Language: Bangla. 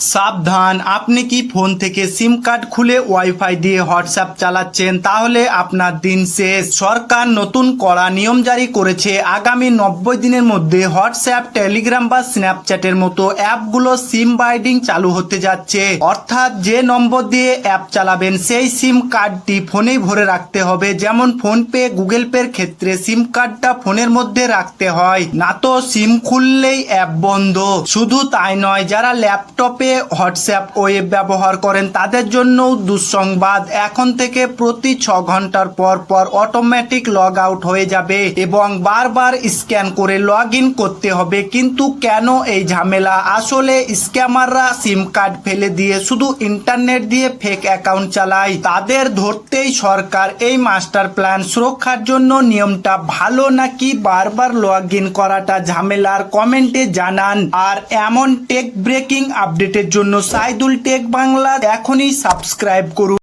সাবধান, আপনি কি ফোন থেকে সিম কার্ড খুলে ওয়াইফাই দিয়ে হোয়াটসঅ্যাপ চালাচ্ছেন? তাহলে আপনার দিন শেষ। সরকার নতুন কড়া নিয়ম জারি করেছে। আগামী নব্বই দিনের মধ্যে হোয়াটসঅ্যাপ টেলিগ্রাম বা স্ন্যাপচ্যাটের মতো অ্যাপগুলো সিম বাইডিং চালু হতে যাচ্ছে। অর্থাৎ যে নম্বর দিয়ে অ্যাপ চালাবেন, সেই সিম কার্ডটি ফোনেই ভরে রাখতে হবে। যেমন ফোনপে, গুগল পের ক্ষেত্রে সিম কার্ডটা ফোনের মধ্যে রাখতে হয়। না তো সিম খুললেই অ্যাপ বন্ধ। শুধু তাই নয়, যারা ল্যাপটপে হোয়াটসঅ্যাপ ওয়েব ব্যবহার করেন, তাদের জন্যও দুঃসংবাদ। এখন থেকে প্রতি ছ ঘণ্টার পর পর অটোমেটিক লগ আউট হয়ে যাবে এবং বারবার স্ক্যান করে লগ ইন করতে হবে। কিন্তু কেন এই ঝামেলা? আসলে স্ক্যামাররা সিম কার্ড ফেলে দিয়ে শুধু ইন্টারনেট দিয়ে ফেক অ্যাকাউন্ট চালায়। তাদের ধরতেই সরকার এই মাস্টার প্ল্যান সুরক্ষার জন্য নিয়মটা ভালো নাকি বারবার লগ ইন করাটা ঝামেলার কমেন্টে জানান। আর এমন টেক ব্রেকিং আপডেটের জন্য সাইদুল টেক বাংলা এখনই সাবস্ক্রাইব করুন।